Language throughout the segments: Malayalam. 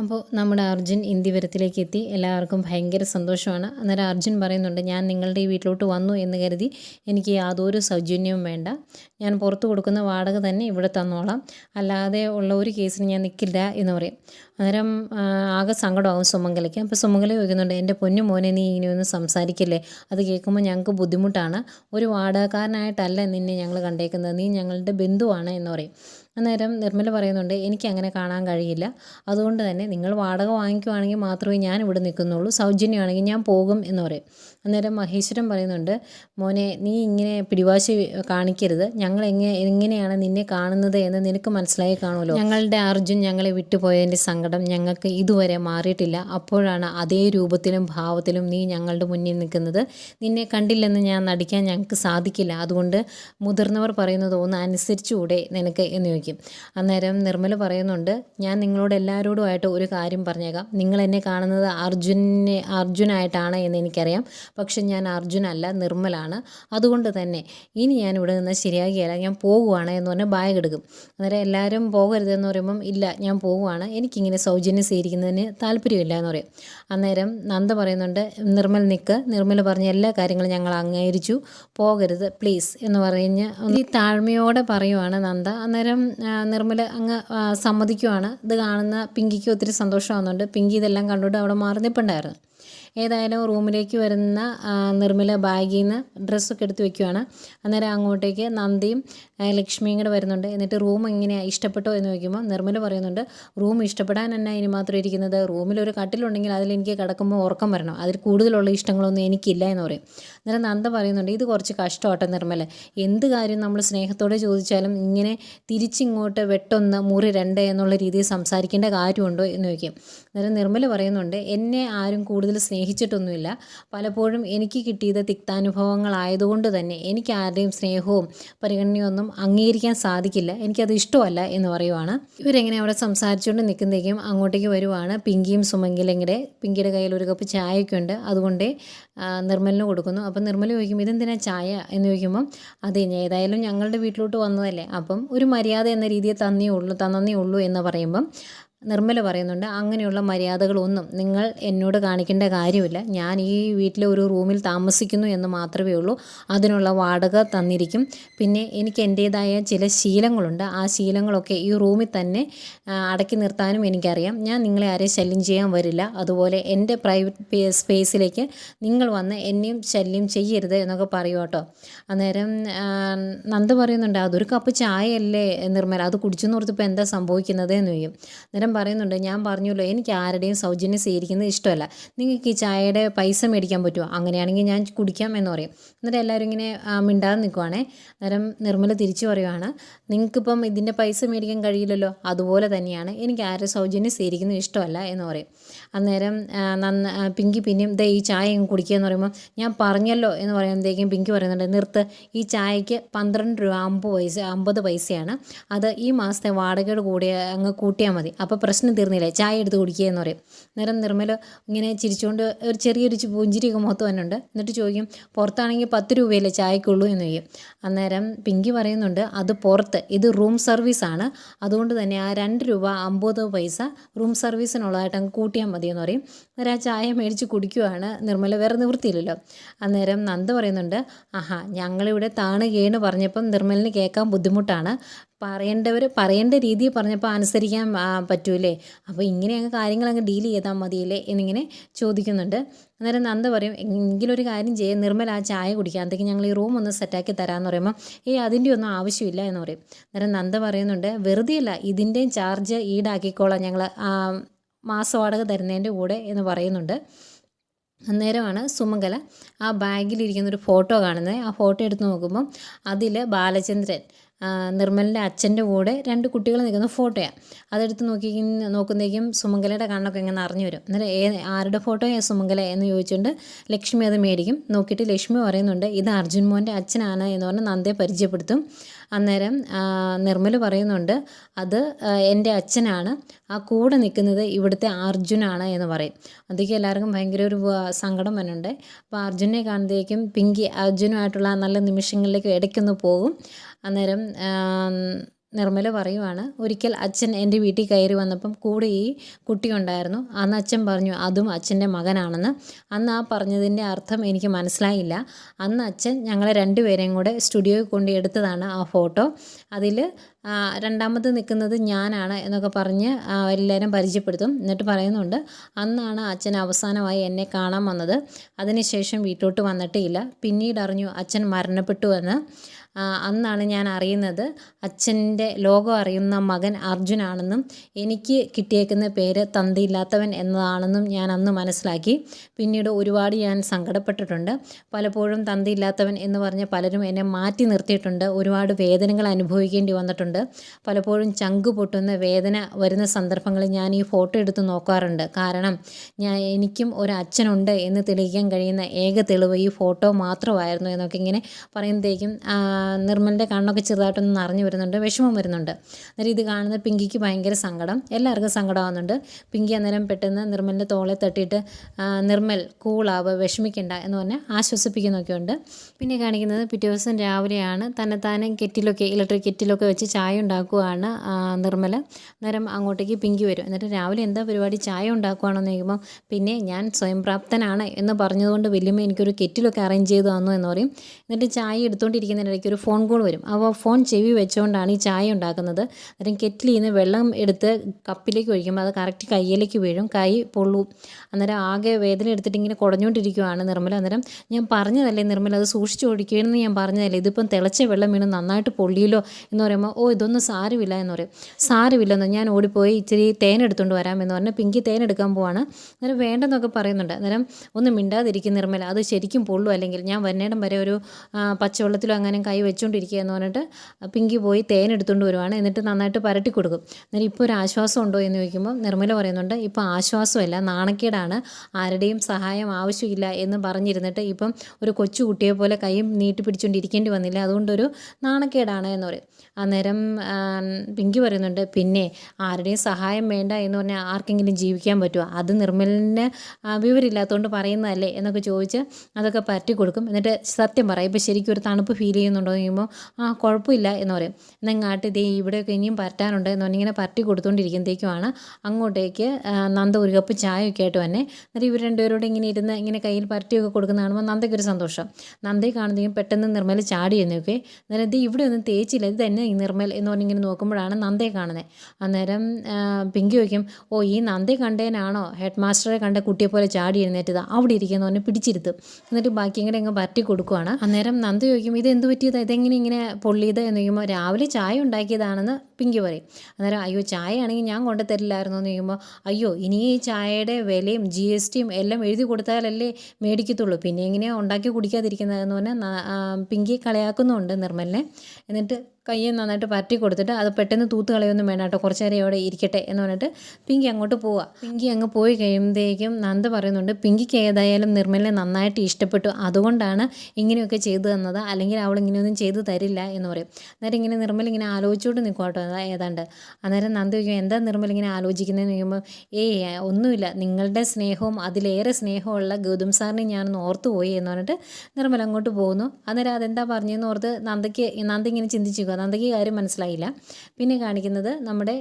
അപ്പോൾ നമ്മുടെ അർജുൻ ഇന്ത്യവരത്തിലേക്ക് എത്തി എല്ലാവർക്കും ഭയങ്കര സന്തോഷമാണ്. അന്നേരം അർജുൻ പറയുന്നുണ്ട് ഞാൻ നിങ്ങളുടെ ഈ വീട്ടിലോട്ട് വന്നു എന്ന് കരുതി എനിക്ക് യാതൊരു സൗജന്യവും വേണ്ട. ഞാൻ പുറത്ത് കൊടുക്കുന്ന വാടക തന്നെ ഇവിടെ തന്നോളാം. അല്ലാതെ ഉള്ള ഒരു കേസിന് ഞാൻ നിൽക്കില്ല എന്ന് പറയും. അന്നേരം ആകെ സങ്കടമാകും സുമംഗലയ്ക്ക്. അപ്പോൾ സുമംഗല ചോദിക്കുന്നുണ്ട് എന്റെ പൊന്നു മോനെ നീ ഇങ്ങനെ ഒന്നും സംസാരിക്കില്ലേ? അത് കേൾക്കുമ്പോൾ ഞങ്ങൾക്ക് ബുദ്ധിമുട്ടാണ്. ഒരു വാടകക്കാരനായിട്ടല്ല നിന്നെ ഞങ്ങൾ കണ്ടേക്കുന്നത്. നീ ഞങ്ങളുടെ ബന്ധുവാണ് എന്ന് പറയും. അന്നേരം നിർമ്മല പറയുന്നുണ്ട് എനിക്ക് അങ്ങനെ കാണാൻ കഴിയില്ല. അതുകൊണ്ട് തന്നെ നിങ്ങൾ വാടക വാങ്ങിക്കുവാണെങ്കിൽ മാത്രമേ ഞാൻ ഇവിടെ നിൽക്കുന്നുള്ളൂ. സൗജന്യമാണെങ്കിൽ ഞാൻ പോകും എന്ന് പറയും. അന്നേരം മഹേശ്വരൻ പറയുന്നുണ്ട് മോനെ നീ ഇങ്ങനെ പിടിവാശി കാണിക്കരുത്. ഞങ്ങൾ എങ്ങനെ എങ്ങനെയാണ് നിന്നെ കാണുന്നത് എന്ന് നിനക്ക് മനസ്സിലായി കാണുമല്ലോ. ഞങ്ങളുടെ അർജുൻ ഞങ്ങളെ വിട്ടുപോയതിന്റെ സങ്കടം ഞങ്ങൾക്ക് ഇതുവരെ മാറിയിട്ടില്ല. അപ്പോഴാണ് അതേ രൂപത്തിലും ഭാവത്തിലും നീ ഞങ്ങളുടെ മുന്നിൽ നിൽക്കുന്നത്. നിന്നെ കണ്ടില്ലെന്ന് ഞാൻ നടിക്കാൻ ഞങ്ങൾക്ക് സാധിക്കില്ല. അതുകൊണ്ട് മുതിർന്നവർ പറയുന്നത് ഒന്ന് അനുസരിച്ചുകൂടെ നിനക്ക് എന്ന് ചോദിക്കും അന്നേരം നിർമ്മൽ പറയുന്നുണ്ട് ഞാൻ നിങ്ങളോട് എല്ലാവരോടുമായിട്ട് ഒരു കാര്യം പറഞ്ഞേക്കാം. നിങ്ങൾ എന്നെ കാണുന്നത് അർജുനെ അർജുനായിട്ടാണ് എന്ന് എനിക്കറിയാം. പക്ഷെ ഞാൻ അർജുനല്ല നിർമ്മലാണ്. അതുകൊണ്ട് തന്നെ ഇനി ഞാൻ ഇവിടെ നിന്ന് ശരിയാകിയല്ല ഞാൻ പോകുവാണ് എന്ന് പറഞ്ഞാൽ ബാഗ് എടുക്കും. അന്നേരം എല്ലാവരും പോകരുതെന്ന് പറയുമ്പം ഇല്ല ഞാൻ പോകുവാണ്. എനിക്കിങ്ങനെ സൗജന്യ സ്വീകരിക്കുന്നതിന് താല്പര്യമില്ല എന്ന് പറയും. അന്നേരം നന്ദ പറയുന്നുണ്ട് നിർമ്മൽ നിൽക്ക് നിർമ്മൽ പറഞ്ഞ എല്ലാ കാര്യങ്ങളും ഞങ്ങൾ അംഗീകരിച്ചു. പോകരുത് പ്ലീസ് എന്ന് പറഞ്ഞ് ഈ താഴ്മയോടെ പറയുവാണ് നന്ദ. അന്നേരം നിർമ്മൽ അങ്ങ് സമ്മതിക്കുവാണ്. ഇത് കാണുന്ന പിങ്കിക്ക് ഒത്തിരി സന്തോഷമാകുന്നുണ്ട് പിങ്കി ഇതെല്ലാം കണ്ടുകൊണ്ട് അവിടെ മാറി നിൽപ്പുണ്ടായിരുന്നു. ഏതായാലും റൂമിലേക്ക് വരുന്ന നിർമ്മല ബാഗിൽ നിന്ന് ഡ്രസ്സൊക്കെ എടുത്ത് വെക്കുവാണ്. അന്നേരം അങ്ങോട്ടേക്ക് നന്ദിയും ലക്ഷ്മിയും കൂടെ വരുന്നുണ്ട്. എന്നിട്ട് റൂം എങ്ങനെയാണ് ഇഷ്ടപ്പെട്ടോ എന്ന് ചോദിക്കുമ്പോൾ നിർമ്മല പറയുന്നുണ്ട് റൂം ഇഷ്ടപ്പെടാൻ തന്നെ ഇനി മാത്രം ഇരിക്കുന്നത്. റൂമിലൊരു കട്ടിലുണ്ടെങ്കിൽ അതിലെനിക്ക് കിടക്കുമ്പോൾ ഉറക്കം വരണം. അതിൽ കൂടുതലുള്ള ഇഷ്ടങ്ങളൊന്നും എനിക്കില്ല എന്ന് പറയും. അന്നേരം നന്ദ പറയുന്നുണ്ട് ഇത് കുറച്ച് കഷ്ടമാട്ടെ നിർമ്മല. എന്ത് കാര്യം നമ്മൾ സ്നേഹത്തോടെ ചോദിച്ചാലും ഇങ്ങനെ തിരിച്ചിങ്ങോട്ട് വെട്ടൊന്ന് മുറി രണ്ട് എന്നുള്ള രീതിയിൽ സംസാരിക്കേണ്ട കാര്യമുണ്ടോ? എന്ന് ചോദിക്കും. അന്നേരം നിർമ്മല പറയുന്നുണ്ട് എന്നെ ആരും കൂടുതൽ സ്നേഹിച്ചിട്ടൊന്നുമില്ല. പലപ്പോഴും എനിക്ക് കിട്ടിയത് തിക്താനുഭവങ്ങളായതുകൊണ്ട് തന്നെ എനിക്ക് ആരുടെയും സ്നേഹവും പരിഗണനയൊന്നും അംഗീകരിക്കാൻ സാധിക്കില്ല. എനിക്കത് ഇഷ്ടമല്ല എന്ന് പറയുവാണ്. ഇവരെങ്ങനെ അവിടെ സംസാരിച്ചുകൊണ്ട് നിൽക്കുന്നതേക്കും അങ്ങോട്ടേക്ക് വരുവാണ്. പിങ്കിയും സുമങ്കിലെങ്കിലെ പിങ്കിയുടെ കയ്യിൽ ഒരു കപ്പ് ചായയൊക്കെ ഉണ്ട് അതുകൊണ്ട് നിർമ്മലിന് കൊടുക്കുന്നു. അപ്പം നിർമ്മൽ ചോദിക്കും ഇതെന്തിനാ ചായ? എന്ന് ചോദിക്കുമ്പം അതെ ഏതായാലും ഞങ്ങളുടെ വീട്ടിലോട്ട് വന്നതല്ലേ. അപ്പം ഒരു മര്യാദ എന്ന രീതിയിൽ തന്നേ ഉള്ളൂ തന്നേ ഉള്ളൂ എന്ന് പറയുമ്പം നിർമ്മല പറയുന്നുണ്ട് അങ്ങനെയുള്ള മര്യാദകളൊന്നും നിങ്ങൾ എന്നോട് കാണിക്കേണ്ട കാര്യമില്ല. ഞാൻ ഈ വീട്ടിലെ ഒരു റൂമിൽ താമസിക്കുന്നു എന്ന് മാത്രമേ ഉള്ളൂ. അതിനുള്ള വാടക തന്നിരിക്കും. പിന്നെ എനിക്ക് എന്റേതായ ചില ശീലങ്ങളുണ്ട്. ആ ശീലങ്ങളൊക്കെ ഈ റൂമിൽ തന്നെ അടക്കി നിർത്താനും എനിക്കറിയാം. ഞാൻ നിങ്ങളെ ആരെയും ശല്യം ചെയ്യാൻ വരില്ല. അതുപോലെ എന്റെ പ്രൈവറ്റ് സ്പേസിലേക്ക് നിങ്ങൾ വന്ന് എന്നെയും ശല്യം ചെയ്യരുത് എന്നൊക്കെ പറയൂ കേട്ടോ. അന്നേരം നന്ദ പറയുന്നുണ്ട് അതൊരു കപ്പ് ചായയല്ലേ നിർമ്മല? അത് കുടിച്ചു നിർത്തിപ്പോൾ എന്താ സംഭവിക്കുന്നത് എന്ന് ചോദിക്കും. അന്നേരം പറയുന്നുണ്ട് ഞാൻ പറഞ്ഞല്ലോ എനിക്ക് ആരുടെയും സൗജന്യം സ്വീകരിക്കുന്നത് ഇഷ്ടമല്ല. നിങ്ങൾക്ക് ഈ ചായയുടെ പൈസ മേടിക്കാൻ പറ്റുമോ? അങ്ങനെയാണെങ്കിൽ ഞാൻ കുടിക്കാം എന്ന് പറയും. എന്നിട്ട് എല്ലാവരും ഇങ്ങനെ മിണ്ടാതെ നിൽക്കുവാണേ. അന്നേരം നിർമ്മല തിരിച്ചു പറയുവാണ് നിങ്ങൾക്കിപ്പം ഇതിന്റെ പൈസ മേടിക്കാൻ കഴിയില്ലല്ലോ? അതുപോലെ തന്നെയാണ്. എനിക്ക് ആരുടെ സൗജന്യം സ്വീകരിക്കുന്നത് ഇഷ്ടമല്ല എന്ന് പറയും. അന്നേരം നന്ന പിങ്കി പിന്നെയും ദേ ഈ ചായ കുടിക്കുക എന്ന് പറയുമ്പോൾ ഞാൻ പറഞ്ഞല്ലോ എന്ന് പറയുമ്പോഴത്തേക്കും പിങ്കി പറയുന്നുണ്ട് നിർത്ത് ഈ ചായക്ക് പന്ത്രണ്ട് രൂപ അമ്പത് പൈസ അമ്പത് പൈസയാണ്. അത് ഈ മാസത്തെ വാടകയുടെ കൂടെ അങ്ങ് കൂട്ടിയാൽ മതി. അപ്പോൾ പ്രശ്നം തീർന്നില്ലേ? ചായ എടുത്ത് കുടിക്കുക എന്ന് പറയും. നേരം നിർമ്മൽ ഇങ്ങനെ ചിരിച്ചുകൊണ്ട് ഒരു ചെറിയൊരു പുഞ്ചിരിയൊക്കെ മുഖത്ത് വന്നുണ്ട് എന്നിട്ട് ചോദിക്കും പുറത്താണെങ്കിൽ പത്ത് രൂപയല്ലേ ചായക്കുള്ളൂ? എന്ന് ചോദിക്കും. അന്നേരം പിങ്കി പറയുന്നുണ്ട് അത് പുറത്ത്. ഇത് റൂം സർവീസാണ് അതുകൊണ്ട് തന്നെ ആ രണ്ട് രൂപ അമ്പത് പൈസ റൂം സർവീസിനുള്ളതായിട്ട് അങ്ങ് കൂട്ടിയാൽ മതി എന്ന് പറയും. അന്നേരം ആ ചായ മേടിച്ച് കുടിക്കുവാണ് നിർമ്മല. വേറെ നിവൃത്തിയില്ലല്ലോ. അന്നേരം നന്ദ പറയുന്നുണ്ട് ആഹാ ഞങ്ങളിവിടെ താണ് കേണ് പറഞ്ഞപ്പം നിർമ്മലിന് കേൾക്കാൻ ബുദ്ധിമുട്ടാണ്. പറയേണ്ടവർ പറയേണ്ട രീതിയിൽ പറഞ്ഞപ്പോൾ അനുസരിക്കാൻ പറ്റൂലേ അപ്പോൾ ഇങ്ങനെ അങ്ങ് കാര്യങ്ങൾ അങ്ങ് ഡീൽ ചെയ്താൽ മതിയല്ലേ എന്നിങ്ങനെ ചോദിക്കുന്നുണ്ട്. അന്നേരം നന്ദ പറയും എങ്കിലും ഒരു കാര്യം ചെയ്യാം നിർമ്മല ആ ചായ കുടിക്കുക അതൊക്കെ ഞങ്ങൾ ഈ റൂം ഒന്ന് സെറ്റാക്കി തരാമെന്ന് പറയുമ്പോൾ ഏയ് അതിന്റെ ഒന്നും ആവശ്യമില്ല എന്ന് പറയും. അന്നേരം നന്ദ പറയുന്നുണ്ട് വെറുതെ അല്ല ഇതിന്റെയും ചാർജ് ഈടാക്കിക്കോളാം ഞങ്ങൾ മാസ വാടക തരുന്നതിന്റെ കൂടെ എന്ന് പറയുന്നുണ്ട്. അന്നേരമാണ് സുമംഗല ആ ബാഗിലിരിക്കുന്ന ഒരു ഫോട്ടോ കാണുന്നത്. ആ ഫോട്ടോ എടുത്ത് നോക്കുമ്പം അതിൽ ബാലചന്ദ്രൻ നിർമ്മലിന്റെ അച്ഛന്റെ കൂടെ രണ്ട് കുട്ടികൾ നിൽക്കുന്ന ഫോട്ടോയാണ് അതെടുത്ത് നോക്കി നോക്കുന്നേക്കും സുമംഗലയുടെ കണ്ണൊക്കെ ഇങ്ങനെ അറിഞ്ഞു വരും. എന്നാലും ഏ ആരുടെ ഫോട്ടോയാ സുമംഗല എന്ന് ചോദിച്ചുകൊണ്ട് ലക്ഷ്മി അത് മേടിക്കും. നോക്കിയിട്ട് ലക്ഷ്മി പറയുന്നുണ്ട് ഇത് അർജുൻ മോന്റെ അച്ഛനാണ് എന്ന് പറഞ്ഞ് നന്ദയെ പരിചയപ്പെടുത്തും. അന്നേരം നിർമ്മൽ പറയുന്നുണ്ട് അത് എന്റെ അച്ഛനാണ്. ആ കൂടെ നിൽക്കുന്നത് ഇവിടുത്തെ അർജുനാണ് എന്ന് പറയും. അതൊക്കെ എല്ലാവർക്കും ഭയങ്കര ഒരു സങ്കടം വരുന്നുണ്ട്. അപ്പോൾ അർജുനെ കാണുമ്പോഴേക്കും പിങ്കി അർജുനുമായിട്ടുള്ള നല്ല നിമിഷങ്ങളിലേക്ക് ഇടയ്ക്കൊന്ന് പോകും. അന്നേരം നിർമ്മല പറയുവാണ് ഒരിക്കൽ അച്ഛൻ എന്റെ വീട്ടിൽ കയറി വന്നപ്പം കൂടെ ഈ കുട്ടി ഉണ്ടായിരുന്നു. അന്ന് അച്ഛൻ പറഞ്ഞു അതും അച്ഛന്റെ മകനാണെന്ന്. അന്ന് ആ പറഞ്ഞതിന്റെ അർത്ഥം എനിക്ക് മനസ്സിലായില്ല. അന്ന് അച്ഛൻ ഞങ്ങളെ രണ്ടുപേരെയും കൂടെ സ്റ്റുഡിയോയിൽ കൊണ്ട് എടുത്തതാണ് ആ ഫോട്ടോ. അതിൽ രണ്ടാമത് നിൽക്കുന്നത് ഞാനാണ് എന്നൊക്കെ പറഞ്ഞ് എല്ലാവരും പരിചയപ്പെടുത്തും. എന്നിട്ട് പറയുന്നുണ്ട് അന്നാണ് അച്ഛൻ അവസാനമായി എന്നെ കാണാൻ വന്നത്. അതിനുശേഷം വീട്ടിലോട്ട് വന്നിട്ടില്ല പിന്നീട് അറിഞ്ഞു അച്ഛൻ മരണപ്പെട്ടു എന്ന്. അന്നാണ് ഞാൻ അറിയുന്നത്. അച്ഛന്റെ ലോകം അറിയുന്ന മകൻ അർജുനാണെന്നും എനിക്ക് കിട്ടിയേക്കുന്ന പേര് തന്തിയില്ലാത്തവൻ എന്നതാണെന്നും ഞാൻ അന്ന് മനസ്സിലാക്കി. പിന്നീട് ഒരുപാട് ഞാൻ സങ്കടപ്പെട്ടിട്ടുണ്ട്. പലപ്പോഴും തന്തിയില്ലാത്തവൻ എന്ന് പറഞ്ഞ പലരും എന്നെ മാറ്റി നിർത്തിയിട്ടുണ്ട്. ഒരുപാട് വേദനകൾ അനുഭവിക്കേണ്ടി വന്നിട്ടുണ്ട്. പലപ്പോഴും ചങ്ക് പൊട്ടുന്ന വേദന വരുന്ന സന്ദർഭങ്ങളിൽ ഞാൻ ഈ ഫോട്ടോ എടുത്ത് നോക്കാറുണ്ട്. കാരണം ഞാൻ എനിക്കും ഒരു അച്ഛനുണ്ട് എന്ന് തെളിയിക്കാൻ കഴിയുന്ന ഏക തെളിവ് ഈ ഫോട്ടോ മാത്രമായിരുന്നു എന്നൊക്കെ ഇങ്ങനെ പറയുമ്പോഴത്തേക്കും നിർമ്മലിന്റെ കണ്ണൊക്കെ ചെറുതായിട്ടൊന്ന് നിറഞ്ഞു വരുന്നുണ്ട് വിഷമം വരുന്നുണ്ട്. അന്നേരം ഇത് കാണുന്ന പിങ്കിക്ക് ഭയങ്കര സങ്കടം. എല്ലാവർക്കും സങ്കടമാകുന്നുണ്ട് പിങ്കി അന്നേരം പെട്ടെന്ന് നിർമ്മലിന്റെ തോളെ തട്ടിയിട്ട് നിർമ്മൽ കൂളാവ് വിഷമിക്കണ്ട എന്ന് പറഞ്ഞ് ആശ്വസിപ്പിക്കുന്നൊക്കെ ഉണ്ട് പിന്നെ കാണിക്കുന്നത് പിറ്റേ ദിവസം രാവിലെയാണ്. തന്നെത്താനെ കെറ്റിലൊക്കെ ഇലക്ട്രിക് കെറ്റിലൊക്കെ വെച്ച് ചായ ഉണ്ടാക്കുകയാണ് നിർമ്മൽ അന്നേരം അങ്ങോട്ടേക്ക് പിങ്കി വരും. എന്നിട്ട് രാവിലെ എന്താ പരിപാടി? ചായ ഉണ്ടാക്കുകയാണെന്ന് ചോദിക്കുമ്പോൾ പിന്നെ ഞാൻ സ്വയം പ്രാപ്തനാണ് എന്ന് പറഞ്ഞതുകൊണ്ട് വലിയമ്മ എനിക്കൊരു കെറ്റിലൊക്കെ അറേഞ്ച് ചെയ്തു തന്നു എന്ന് പറയും. എന്നിട്ട് ചായ എടുത്തുകൊണ്ടിരിക്കുന്നതിനിടയ്ക്ക് ഒരു ഫോൺ കോൾ വരും. അപ്പോൾ ഫോൺ ചെവി വെച്ചുകൊണ്ടാണ് ഈ ചായ ഉണ്ടാക്കുന്നത്. അന്നേരം കെറ്റിലിൽ നിന്ന് വെള്ളം എടുത്ത് കപ്പിലേക്ക് ഒഴിക്കുമ്പോൾ അത് കറക്റ്റ് കയ്യിലേക്ക് വീഴും. കൈ പൊള്ളു. അന്നേരം ആകെ വേദന എടുത്തിട്ട് ഇങ്ങനെ കുടഞ്ഞുകൊണ്ടിരിക്കുകയാണ് നിർമ്മല. അന്നേരം ഞാൻ പറഞ്ഞതല്ലേ നിർമ്മല അത് സൂക്ഷിച്ച് ഓടിക്കുകയെന്ന് ഞാൻ പറഞ്ഞതല്ലേ? ഇതിപ്പം തിളച്ച വെള്ളം വീണ് നന്നായിട്ട് പൊള്ളിയല്ലോ എന്ന് പറയുമ്പോൾ ഓ ഇതൊന്നും സാരമില്ല എന്ന് പറയും. സാരമില്ലെന്ന് ഞാൻ ഓടിപ്പോയി ഇച്ചിരി തേൻ എടുത്തുകൊണ്ട് വരാമെന്ന് പറഞ്ഞ് പിങ്കി തേൻ എടുക്കാൻ പോവാണ്. അന്നേരം വേണ്ടെന്നൊക്കെ പറയുന്നുണ്ട്. അന്നേരം ഒന്നും മിണ്ടാതിരിക്കും നിർമ്മല. അത് ശരിക്കും പൊള്ളു. അല്ലെങ്കിൽ ഞാൻ വരുന്നേടം വരെ ഒരു പച്ചവെള്ളത്തിലോ അങ്ങനെ കൈ വെച്ചുകൊണ്ടിരിക്കുക എന്ന് പറഞ്ഞിട്ട് പിങ്കി പോയി തേൻ എടുത്തുകൊണ്ട് വരുവാണ്. എന്നിട്ട് നന്നായിട്ട് പരട്ടി കൊടുക്കും. അന്നേരം ഇപ്പോൾ ഒരു ആശ്വാസം ഉണ്ടോ എന്ന് ചോദിക്കുമ്പോൾ നിർമ്മല പറയുന്നുണ്ട് ഇപ്പോൾ ആശ്വാസമല്ല നാണക്കേടാണ്. ആരുടെയും സഹായം ആവശ്യമില്ല എന്ന് പറഞ്ഞിരുന്നിട്ട് ഇപ്പം ഒരു കൊച്ചു കുട്ടിയെ പോലെ കൈയും നീട്ടി പിടിച്ചുകൊണ്ടിരിക്കേണ്ടി വന്നില്ല. അതുകൊണ്ടൊരു നാണക്കേടാണ് എന്ന് പറയും. അന്നേരം പിങ്കി പറയുന്നുണ്ട് പിന്നെ ആരുടെയും സഹായം വേണ്ട എന്ന് പറഞ്ഞാൽ ആർക്കെങ്കിലും ജീവിക്കാൻ പറ്റുമോ അത് നിർമ്മലിന് വിവരമില്ലാത്തതുകൊണ്ട് പറയുന്നതല്ലേ? എന്നൊക്കെ ചോദിച്ച് അതൊക്കെ പറ്റി കൊടുക്കും. എന്നിട്ട് സത്യം പറയാം ഇപ്പോൾ ശരിക്കും ഒരു തണുപ്പ് ഫീൽ ചെയ്യുന്നുണ്ടോ? എന്ന് ചോദിക്കുമ്പോൾ ആ കുഴപ്പമില്ല എന്ന് പറയും. എന്നാൽ ഇങ്ങാട്ട് ഇതേ ഇവിടെയൊക്കെ ഇനിയും പരട്ടാനുണ്ട് എന്ന് പറഞ്ഞിങ്ങനെ പരട്ടി കൊടുത്തുകൊണ്ടിരിക്കുമ്പോഴത്തേക്കുമാണ് അങ്ങോട്ടേക്ക് നന്ദ ഒരു കപ്പ് ചായയൊക്കെ ആയിട്ട് തന്നെ എന്നിട്ട് ഇവർ രണ്ടുപേരോട് ഇങ്ങനെ ഇരുന്ന് ഇങ്ങനെ കയ്യിൽ പരട്ടിയൊക്കെ കൊടുക്കുന്ന കാണുമ്പോൾ നന്ദയ്ക്കൊരു സന്തോഷം. നന്ദയെ കാണുന്നതെങ്കിൽ പെട്ടെന്ന് നിർമ്മൽ ചാടി എന്നൊക്കെ അന്നേരം ഇത് ഇവിടെ ഒന്നും തേച്ചില്ല. ഇത് തന്നെ ഈ നിർമ്മൽ എന്ന് പറഞ്ഞ് ഇങ്ങനെ നോക്കുമ്പോഴാണ് നന്ദയെ കാണുന്നത് അന്നേരം പിങ്കി വയ്ക്കും ഓ ഈ നന്ദയെ കണ്ടേനാണോ? ഹെഡ് മാസ്റ്ററെ കണ്ട കുട്ടിയെ പോലെ ചാടി എഴുന്നേറ്റത്. അവിടെ ഇരിക്കുന്ന പറഞ്ഞ് പിടിച്ചിരുത്തും. എന്നിട്ട് ബാക്കി ഇങ്ങനെ അങ്ങ് പരട്ടി കൊടുക്കുവാണ്. അന്നേരം നന്ദ ചോദിക്കും ഇത് എന്ത് പറ്റിയത്? ഇതെങ്ങനെ ഇങ്ങനെ പൊള്ളിയത് എന്ന് ചോദിക്കുമ്പോൾ രാവിലെ ചായ ഉണ്ടാക്കിയതാണെന്ന് പിങ്കി പറയും. അന്നേരം അയ്യോ ചായ ആണെങ്കിൽ ഞാൻ കൊണ്ടുതരില്ലായിരുന്നു എന്ന് ചോദിക്കുമ്പോൾ അയ്യോ ഇനി ഈ ചായയുടെ വിലയും ജി എസ് ടിയും എല്ലാം എഴുതി കൊടുത്താലല്ലേ മേടിക്കത്തുള്ളൂ. പിന്നെ എങ്ങനെയാണ് ഉണ്ടാക്കി കുടിക്കാതിരിക്കുന്നതെന്ന് പറഞ്ഞാൽ പിങ്കി കളയാക്കുന്നുണ്ട് നിർമ്മലിനെ. എന്നിട്ട് കയ്യിൽ നന്നായിട്ട് പറ്റി കൊടുത്തിട്ട് അത് പെട്ടെന്ന് തൂത്ത് കളയൊന്നും വേണ്ട കേട്ടോ. കുറച്ച് നേരം അവിടെ ഇരിക്കട്ടെ എന്ന് പറഞ്ഞിട്ട് പിങ്കി അങ്ങോട്ട് പോവുക പിങ്കി അങ്ങ് പോയി കഴിയുമ്പോഴേക്കും നന്ദ പറയുന്നുണ്ട് പിങ്കിക്ക് ഏതായാലും നിർമ്മലിനെ നന്നായിട്ട് ഇഷ്ടപ്പെട്ടു. അതുകൊണ്ടാണ് ഇങ്ങനെയൊക്കെ ചെയ്തു തന്നത്. അല്ലെങ്കിൽ അവൾ ഇങ്ങനെയൊന്നും ചെയ്തു തരില്ല എന്ന് പറയും. അന്നേരം ഇങ്ങനെ നിർമ്മൽ ഇങ്ങനെ ആലോചിച്ചുകൊണ്ട് നിൽക്കും കേട്ടോ. ഏതാണ്ട്. അന്നേരം നന്ദ ചോദിക്കും എന്താ നിർമ്മൽ ഇങ്ങനെ ആലോചിക്കുന്നതെന്ന്? ചോദിക്കുമ്പോൾ ഏയ് ഒന്നുമില്ല. നിങ്ങളുടെ സ്നേഹവും അതിലേറെ സ്നേഹമുള്ള ഗൗതം സാറിനെ ഞാനൊന്ന് ഓർത്തു പോയി എന്ന് പറഞ്ഞിട്ട് നിർമ്മൽ അങ്ങോട്ട് പോകുന്നു. അന്നേരം അതെന്താ പറഞ്ഞതെന്ന് ഓർത്ത് നന്ദയ്ക്ക് നന്ദ ഇങ്ങനെ ചിന്തിച്ചു നന്ദയ്ക്ക് കാര്യം മനസ്സിലായില്ല. പിന്നെ കാണിക്കുന്നത് നമ്മുടെ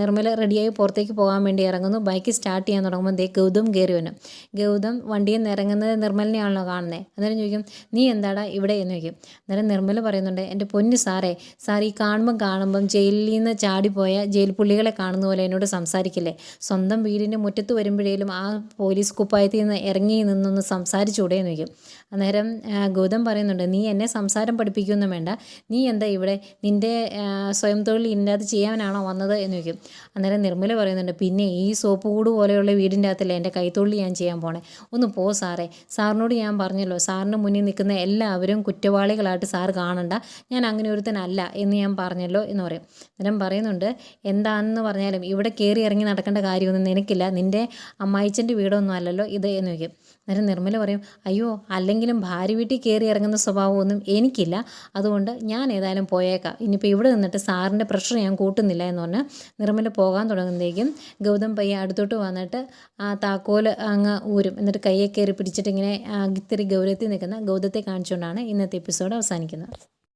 നിർമ്മല റെഡിയായി പുറത്തേക്ക് പോകാൻ വേണ്ടി ഇറങ്ങുന്നു. ബൈക്ക് സ്റ്റാർട്ട് ചെയ്യാൻ തുടങ്ങുമ്പോൾ ദേ ഗൗതം കയറി വന്നു ഗൗതം വണ്ടിയിൽ നിന്ന് ഇറങ്ങുന്നത് നിർമ്മലിനെയാണല്ലോ കാണുന്നത് അന്നേരം ചോദിക്കും നീ എന്താടാ ഇവിടെ? എന്ന് ചോദിക്കും. അന്നേരം നിർമ്മല പറയുന്നുണ്ട് എന്റെ പൊന്ന് സാറേ സാർ ഈ കാണുമ്പം കാണുമ്പം ജയിലിൽ നിന്ന് ചാടിപ്പോയ ജയിൽ പുള്ളികളെ കാണുന്ന പോലെ എന്നോട് സംസാരിക്കില്ലേ? സ്വന്തം വീടിന്റെ മുറ്റത്ത് വരുമ്പോഴേലും ആ പോലീസ് കുപ്പായത്തിൽ നിന്ന് ഇറങ്ങി നിന്നൊന്ന് സംസാരിച്ചൂടെ എന്ന് ചോദിക്കും. അന്നേരം ഗൗതം പറയുന്നുണ്ട് നീ എന്നെ സംസാരം പഠിപ്പിക്കുകയൊന്നും വേണ്ട. നീ എന്താ ഇവിടെ നിന്റെ സ്വയം തൊഴിൽ ഇന്നത് ചെയ്യാനാണോ വന്നത്? എന്ന് ചോദിക്കും. അന്നേരം നിർമ്മല പറയുന്നുണ്ട് പിന്നെ ഈ സോപ്പ് കൂട് പോലെയുള്ള വീടിന്റെ അകത്തല്ലേ എന്റെ കൈത്തൊഴിൽ ഞാൻ ചെയ്യാൻ പോണേ? ഒന്ന് പോ സാറേ. സാറിനോട് ഞാൻ പറഞ്ഞല്ലോ സാറിന് മുന്നിൽ നിൽക്കുന്ന എല്ലാവരും കുറ്റവാളികളായിട്ട് സാർ കാണണ്ട. ഞാൻ അങ്ങനെ ഒരുത്തനല്ല എന്ന് ഞാൻ പറഞ്ഞല്ലോ എന്ന് പറയും. അന്നേരം പറയുന്നുണ്ട് എന്താണെന്ന് പറഞ്ഞാലും ഇവിടെ കയറി ഇറങ്ങി നടക്കേണ്ട കാര്യമൊന്നും നിനക്കില്ല. നിന്റെ അമ്മായിച്ചന്റെ വീടൊന്നും അല്ലല്ലോ ഇത് എന്ന് ചോദിക്കും. അന്നേരം നിർമ്മല പറയും അയ്യോ അല്ലെങ്കിലും ഭാര്യ വീട്ടിൽ കയറി ഇറങ്ങുന്ന സ്വഭാവമൊന്നും എനിക്കില്ല. അതുകൊണ്ട് ഞാൻ ഏതായാലും പോയേക്കാം. ഇനിയിപ്പോൾ ഇവിടെ നിന്നിട്ട് സാറിന്റെ പ്രഷർ ഞാൻ കൂട്ടുന്നില്ല എന്ന് പറഞ്ഞാൽ നിർമ്മല പോകാൻ തുടങ്ങുന്നതേക്കും ഗൗതം പയ്യ അടുത്തോട്ട് വന്നിട്ട് ആ താക്കോൽ അങ്ങ് ഊരും. എന്നിട്ട് കയ്യെ കയറി പിടിച്ചിട്ട് ഇങ്ങനെ ഇത്തിരി ഗൗരവത്തിൽ നിൽക്കുന്ന ഗൗതത്തെ കാണിച്ചുകൊണ്ടാണ് ഇന്നത്തെ എപ്പിസോഡ് അവസാനിക്കുന്നത്.